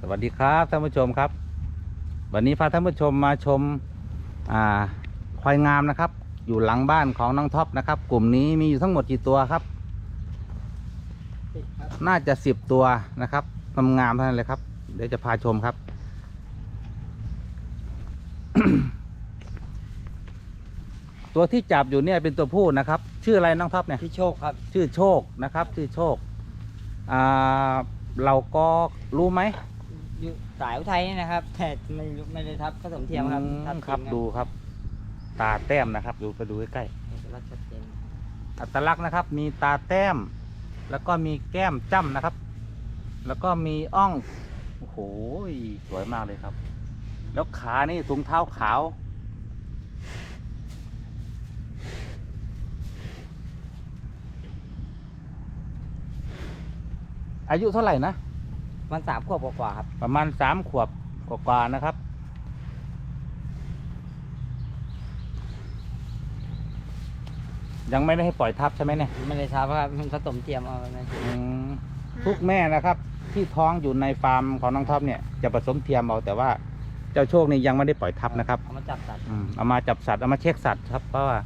สวัสดีครับท่านผู้ชมครับ วันนี้พาท่านผู้ชมมาชมอ่าควายงามนะครับ อยู่หลังบ้านของน้องท็อปนะครับ กลุ่มนี้มีอยู่ทั้งหมดกี่ตัวครับ น่าจะสิบตัวนะครับงามๆเท่านั้นเลยครับ เดี๋ยวจะพาชมครับตัวที่จับอยู่เนี่ยเป็นตัวผู้นะครับ ชื่ออะไรน้องท็อปเนี่ยพี่โชคครับ ชื่อโชคนะครับ ชื่อโชค อ่า เราก็รู้ไหม อยู่สายอุทัยนี่นะครับ แต่ไม่รู้ไม่ได้ทับผสมเทียมครับอืทับครับทีมดูครับ ตาแต้มนะครับ ดูไปดูใกล้เอกลักษณ์ชัดเจนๆอัตลักษณ์นะครับ มีตาแต้ม แล้วก็มีแก้มจ้ำนะครับ แล้วก็มีอ่องโอ้โหสวยมากเลยครับ แล้วขานี่ถุงเท้าขาว อายุเท่าไหร่นะ มันสามขวบกว่าๆครับประมาณสามขวบกว่าๆนะครับ ยังไม่ได้ให้ปล่อยทับใช่ไหมเนี่ยไม่ได้ทับครับมันผสมเทียมเอาไปอืมทุกแม่นะครับ ที่ท้องอยู่ในฟาร์มของน้องท็อปเนี่ยจะผสมเทียมเอาแต่ว่าเจ้าโชคนี่ยังไม่ได้ปล่อยทับนะครับ เอามาจับสัตว์อืมเอามาจับสัตว์เอามาเช็คสัตว์ครับเพราะว่า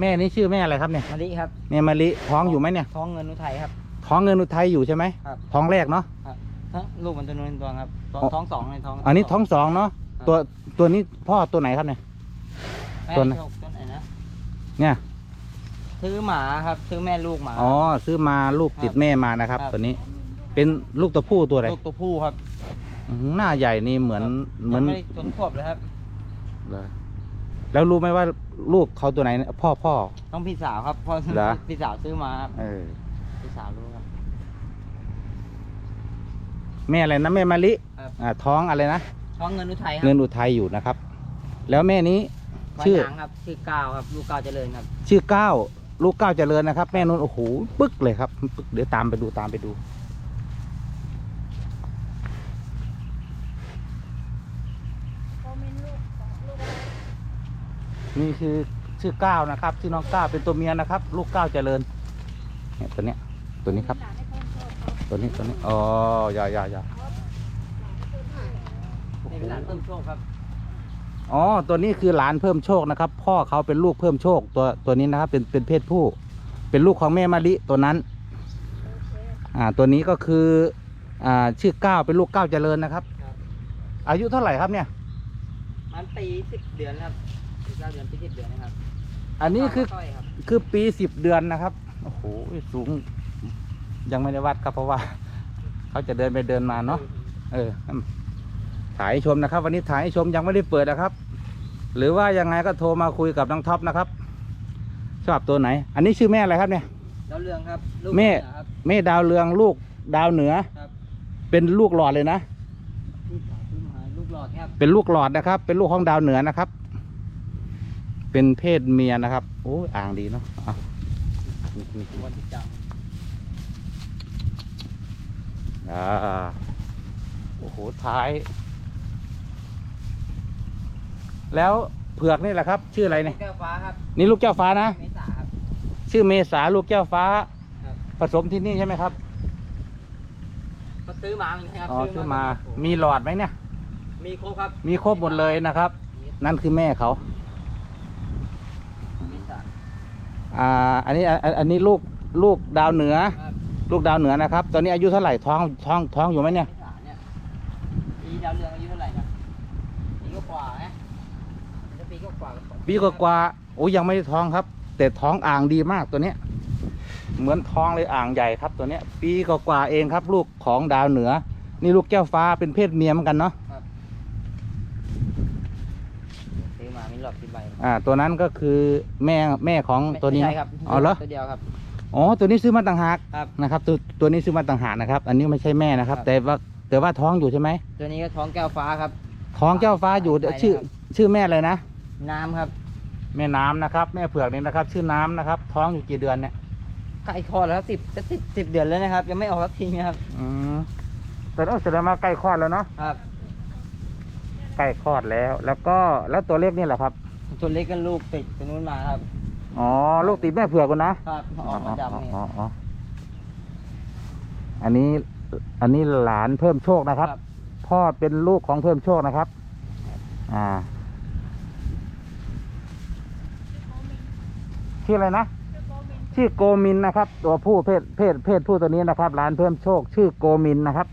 แม่นี่ชื่อแม่อะไรครับเนี่ยมะลิครับแม่มะลิท้องอยู่ไหมเนี่ยท้องเงินอุทัยครับ ท้องเงินอุทัยอยู่ใช่ไหมครับ ท้องแรกเนาะทั้งลูกมันตัวนึงตัวครับท้องอ๋อท้องสองในท้อง อันนี้ท้องสองเนาะครับตัวตัวนี้พ่อตัวไหนครับเนี่ยแม่ตัวไหนโชคตัวไหนนะเนี่ยซื้อหมาครับ ซื้อแม่ลูกหมาอ๋อซื้อมาลูกติดแม่มานะครับครับตัวนี้ เป็นลูกตัวผู้ตัวอะไรลูกตัวผู้ครับอื้อหือหน้าใหญ่นี่เหมือนเหมือนยังไม่ได้จนขวบเลยครับเหรอ แล้วรู้ไหมว่าลูกเขาตัวไหนเนี่ยพ่อพ่อ ต้องพี่สาวครับเพราะเหรอ พี่สาวซื้อมาครับเออ พี่สาวรู้ครับ แม่อะไรนะแม่มะลิครับ อ่าท้องอะไรนะท้องเงินอุทัยครัเงินอุทัยอยู่นะครับ แล้วแม่นี้ชื่ชื่ออครับชื่อก้าวครับลูกก้าวเจริญครับชื่อก้าวลูกก้าวเจริญนะครับ แม่นุ่นโอ้โหปึ๊กเลยครับปึ๊กเดี๋ยวตามไปดูตามไปดู นี่คือชื่อก้าวนะครับชื่อน้องก้าวเป็นตัวเมียนะครับ ลูกก้าวเจริญเนี่ยตัวเนี้ยตัวนี้ครับ ตัวนี้ตัวนี้อ๋ออย่าอย่าอย่าโอ้นี่โหเป็นหลานเพิ่มโชคครับอ๋อตัวนี้คือหลานเพิ่มโชคนะครับ พ่อเขาเป็นลูกเพิ่มโชคตัวตัวนี้นะครับ เป็นเป็นเพศผู้ เป็นลูกของแม่มะลิตัวนั้นอ่าตัวนี้ก็คืออ่าชื่อก้าวเป็นลูกก้าวเจริญนะครับครับอายุเท่าไหร่ครับเนี่ยมันปีสิบเดือนครับปี เก้าเดือนปีสิบเดือนนะครับอันนี้คือต้อยครับคือปีสิบเดือนนะครับโอ้โหสูง ยังไม่ได้วัดครับเพราะว่า เขาจะเดินไปเดินมาเนาะเออถ่ายให้ชมนะครับ วันนี้ถ่ายให้ชมยังไม่ได้เปิดนะครับ หรือว่ายังไงก็โทรมาคุยกับน้องท็อปนะครับ ชอบตัวไหน อันนี้ชื่อแม่อะไรครับเนี่ย ดาวเรืองครับลูกแม่เหนือครับ แม่ดาวเรืองลูกดาวเหนือ ครับ เป็นลูกหลอดเลยนะพี่สาวซื้อมาลูกหลอดครับเป็นลูกหลอดนะครับ เป็นลูกของดาวเหนือนะครับ เป็นเพศเมียนะครับ โอ้ยอ่างดีเนาะอะนี่นี่วันที่จังอ่าโอ้โห ท้าย แล้วเผือกนี่แหละครับ ชื่ออะไรเนี่ย แก้วฟ้าครับนี่ลูกแก้วฟ้านะ เมษาครับ ชื่อเมษาลูกแก้วฟ้า ครับ ผสมที่นี่ใช่ไหมครับ ก็ซื้อมาเหมือนกันครับอ๋อซื้อมามีหลอดไหมเนี่ย มีครบครับ มีครบหมดเลยนะครับ นั่นคือแม่เขา เมษา อ่าอันนี้อันอันนี้ลูกลูกดาวเหนือครับลูกดาวเหนือนะครับ ตอนนี้อายุเท่าไหร่ท้องท้องท้องอยู่ไหมเนี่ยเมษาเนี่ยปีดาวเรืองอายุเท่าไหร่นะปีก็กว่าๆนะจะปีก็กว่ากับสองปีกว่าๆโอ้ยยังไม่ได้ท้องครับ แต่ท้องอ่างดีมากตัวเนี้ยเหมือนท้องเลยอ่างใหญ่ครับตัวเนี้ยปีกว่าๆเองครับ ลูกของดาวเหนือ นี่ลูกแก้วฟ้าเป็นเพศเมียเหมือนกันเนาะ ซื้อมามี หลอดสิบใบอ่าตัวนั้นก็คือแม่แม่ของตัวนี้ไม่ใช่ครับอ๋อเหรอตัวเดียวครับ อ๋อตัวนี้ซื้อมาต่างหากครับนะครับ ตัวตัวนี้ซื้อมาต่างหากนะครับ อันนี้ไม่ใช่แม่นะครับ ครับ แต่ว่าแต่ว่าท้องอยู่ใช่ไหมตัวนี้ก็ท้องแก้วฟ้าครับ ท้องแก้วฟ้าอยู่ใช่ครับ ชื่อชื่อแม่อะไรนะ น้ำครับแม่น้ำนะครับแม่เผือกนี่นะครับ ชื่อน้ำนะครับ ท้องอยู่กี่เดือนเนี่ยใกล้คลอดแล้วสิบจะสิบสิบเดือนแล้วนะครับ ยังไม่ออกสักทีนะครับอืมแต่ต้องแสดงว่าใกล้คลอดแล้วเนาะครับ ใกล้คลอดแล้ว แล้วก็แล้วตัวเล็กนี่แหละครับ ตัวเล็กก็ลูกติดตัวนู้นมาครับ อ๋อ ลูกติดแม่เผือกกันนะครับออกมาจากนี่อ๋ออ๋ออันนี้อันนี้หลานเพิ่มโชคนะครับครับ พ่อเป็นลูกของเพิ่มโชคนะครับ อ่าชื่ออะไรนะชื่อโกมินนะครับ ตัวผู้เพศเพศเพศผู้ตัวนี้นะครับหลานเพิ่มโชค ชื่อโกมินนะครับ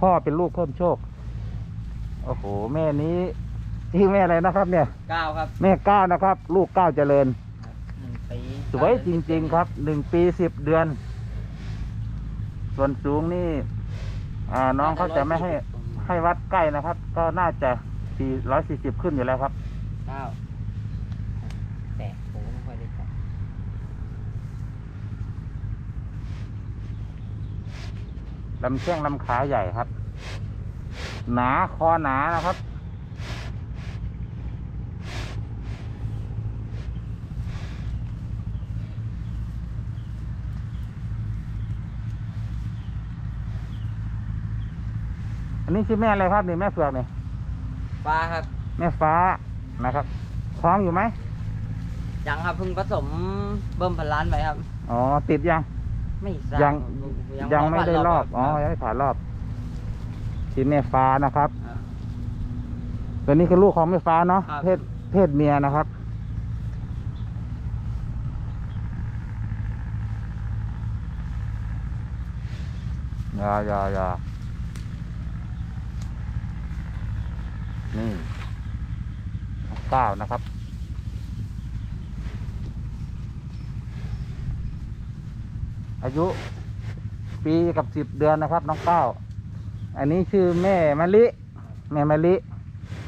พ่อเป็นลูกเพิ่มโชค โอ้โห แม่นี้ชื่อแม่อะไรนะครับ เนี่ยเก้าครับแม่ก้าวนะครับ ลูกก้าวเจริญ หนึ่งปีสวยจริง ๆ ครับ หนึ่งปีสิบเดือน ส่วนสูงนี่ อ่า น้องเขาจะไม่ให้ให้วัดใกล้นะครับ ก็น่าจะสี่ร้อยสี่สิบขึ้นอยู่แล้วครับ เก้าแตะผมก็ไม่ค่อยได้แตะลำแข้งลำขาใหญ่ครับ หนาคอหนานะครับ อันนี้ชื่อแม่อะไรครับนี่แม่เฟือกนี่ฟ้าครับ แม่ฟ้านะครับท้องอยู่ไหมยังครับเพิ่งผสมเบิ่มพันล้านไปครับ อ๋อติดยัง ไม่ทราบยังครับยังไม่ได้รอบคอ๋อยังไม่ผ่านรอบ ที่แม่ฟ้านะครับอ่าตัวนี้คือลูกของแม่ฟ้าเนาะ ครับ เพศเพศเมียนะครับ ยายายานี่เก้านะครับ อายุปีกับสิบเดือนนะครับ น้องเก้า อันนี้ชื่อแม่มะลิ แม่มะลิ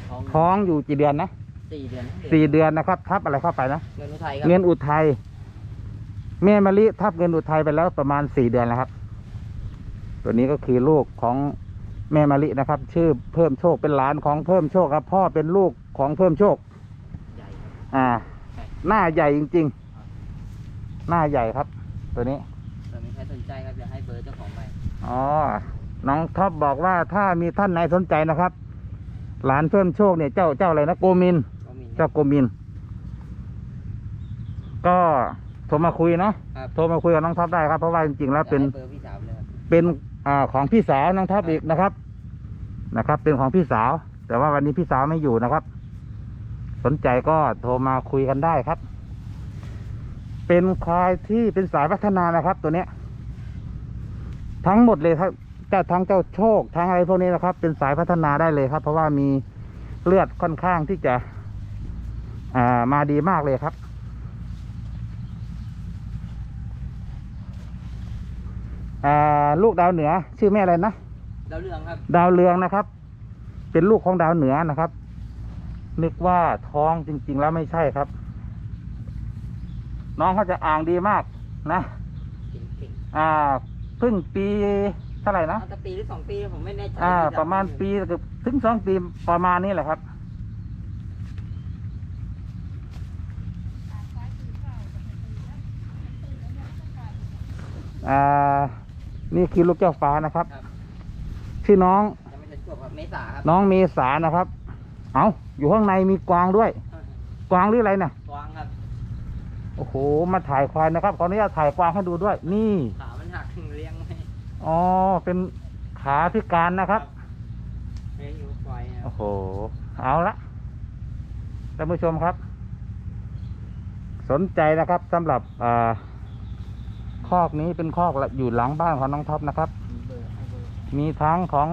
ท้องท้องอยู่กี่เดือนนะสี่เดือนสี่เดือนนะครับ ทับอะไรเข้าไปนะ เงินอุทัยครับเงินอุทัยแม่มะลิทับเงินอุทัยไปแล้วประมาณสี่เดือนแล้วครับ ตัวนี้ก็คือลูกของแม่มะลินะครับ ชื่อเพิ่มโชคเป็นหลานของเพิ่มโชคครับ พ่อเป็นลูกของเพิ่มโชค ใหญ่ครับ อ่า ใช่ หน้าใหญ่จริง ๆ หน้าใหญ่ครับ ตัวนี้เผื่อมีใครสนใจครับเดี๋ยวให้เบอร์เจ้าของไป อ๋อ น้องท็อปบอกว่าถ้ามีท่านไหนสนใจนะครับ หลานเพิ่มโชคเนี่ยเจ้าเจ้าอะไรนะโกมินก็มีเจ้าโกมิน ก็โทรมาคุยเนาะครับ โทรมาคุยกับน้องท็อปได้ครับเพราะว่าจริงๆแล้วเป็นดี๋ยวให้เบอร์พี่สาวเลยครับเป็นอ่าของพี่สาวน้องท็อปครับอีกนะครับ นะครับ เป็นของพี่สาว แต่ว่าวันนี้พี่สาวไม่อยู่นะครับ สนใจก็โทรมาคุยกันได้ครับ เป็นควายที่เป็นสายพัฒนานะครับ ตัวเนี้ย ทั้งหมดเลยครับ เจ้าทั้งเจ้าโชคทั้งอะไรพวกนี้นะครับ เป็นสายพัฒนาได้เลยครับ เพราะว่ามีเลือดค่อนข้างที่จะอ่ามาดีมากเลยครับ อ่าลูกดาวเหนือ ชื่อแม่อะไรนะดาวเรืองครับดาวเรืองนะครับ เป็นลูกของดาวเหนือนะครับ นึกว่าท้องจริง ๆ แล้วไม่ใช่ครับ น้องเขาจะอ่างดีมากนะ เก่งอ่าเพิ่งปี เท่าไหร่ๆนะเอาแต่ปีหรือสองปีผมไม่แน่ใจอ่าพี่สวประมาณปีเกือบถึงสองปีประมาณนี้แหละครับ อ่า นี่คือลูกแก้วฟ้านะครับ ครับ ชื่อน้อง ยังไม่ทันจบครับเมษาครับน้องเมษานะครับ เอาอยู่ข้างในมีกวางด้วย กวางหรืออะไรนะกวางครับโอ้โห มาถ่ายควายนะครับขออนุญาตถ่ายกวางให้ดูด้วย นี่ ขามันหักเลี้ยงไม่ อ๋อ เป็นขาพิการนะครับเลี้ยงอยู่ควายครัโอ้บโห เอาละท่านผู้ชมครับ สนใจนะครับสำหรับอ่าคอกนี้เป็นคอกอยู่หลังบ้านของน้องท็อปนะครับมีเบอร์ให้เบอร์มีทั้งของ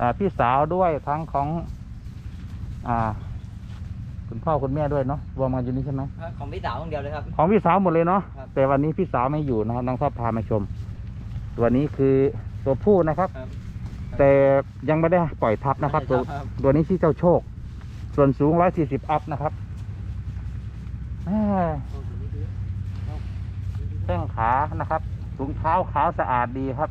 อาพี่สาวด้วยทั้งของอ่าคุณพ่อคุณแม่ด้วยเนาะรวมกันอยู่นี่ใช่ไหม ของพี่สาวคนเดียวเลยครับ ของพี่สาวหมดเลยเนาะครับ แต่วันนี้พี่สาวไม่อยู่นะครับน้องท็อปพามาชม ตัวนี้คือตัวผู้นะครับ ครับ แต่ยังไม่ได้ปล่อยทับนะครับ ตัวครับ ตัวนี้ชื่อเจ้าโชค ส่วนสูงร้อยสี่สิบอัพนะครับแม่แข้งขานะครับถุงเท้าขาวสะอาดดีครับ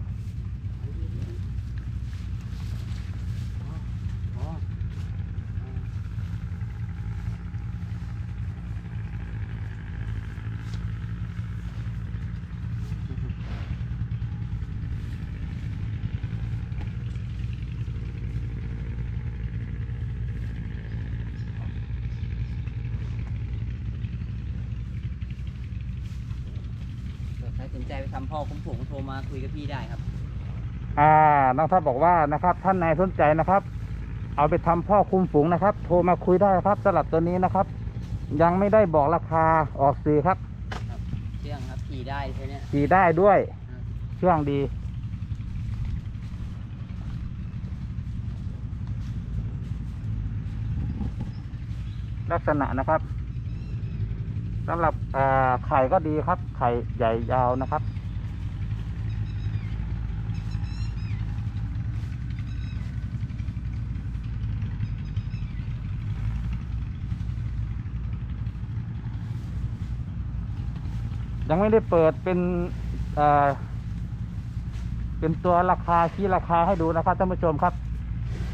ใครสนใจไปทำพ่อคุ้มผงโทรมาคุยกับพี่ได้ครับ อ่าน้องทัพบอกว่านะครับท่านนายสนใจนะครับ เอาไปทำพ่อคุมฝูงนะครับ โทรมาคุยได้ครับสำหรับตัวนี้นะครับ ยังไม่ได้บอกราคาออกสื่อครับเชื่องครับขี่ได้ใช่เนี่ยขี่ได้ด้วยครับเครื่องดี ลักษณะนะครับ สำหรับไข่ก็ดีครับ ไข่ใหญ่ยาวนะครับ ยังไม่ได้เปิดเป็นเป็นตัวราคาชี้ราคาให้ดูนะครับท่านผู้ชมครับ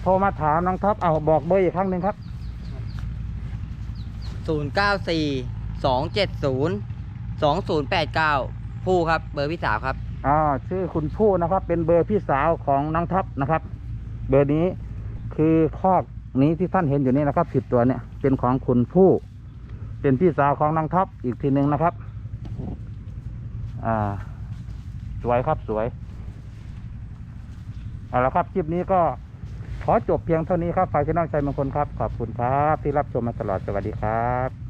โทรมาถามน้องท็อปเอาบอกเบอร์อีกครั้งหนึ่งครับศูนย์ เก้าสี่สองเจ็ดศูนย์สองศูนย์แปดเก้าผู้ครับ เบอร์พี่สาวครับ อ่าชื่อคุณผู้นะครับ เป็นเบอร์พี่สาวของน้องท็อปนะครับ เบอร์นี้คือคอกนี้ที่ท่านเห็นอยู่นี่นะครับสิบตัวเนี่ยเป็นของคุณผู้ เป็นพี่สาวของน้องท็อปอีกทีหนึ่งนะครับ อ่า สวยครับสวยเอาละครับคลิปนี้ก็ขอจบเพียงเท่านี้ครับฝ่ายพี่น้องใจมงคลครับ ขอบคุณครับ ที่รับชมมาตลอดสวัสดีครับ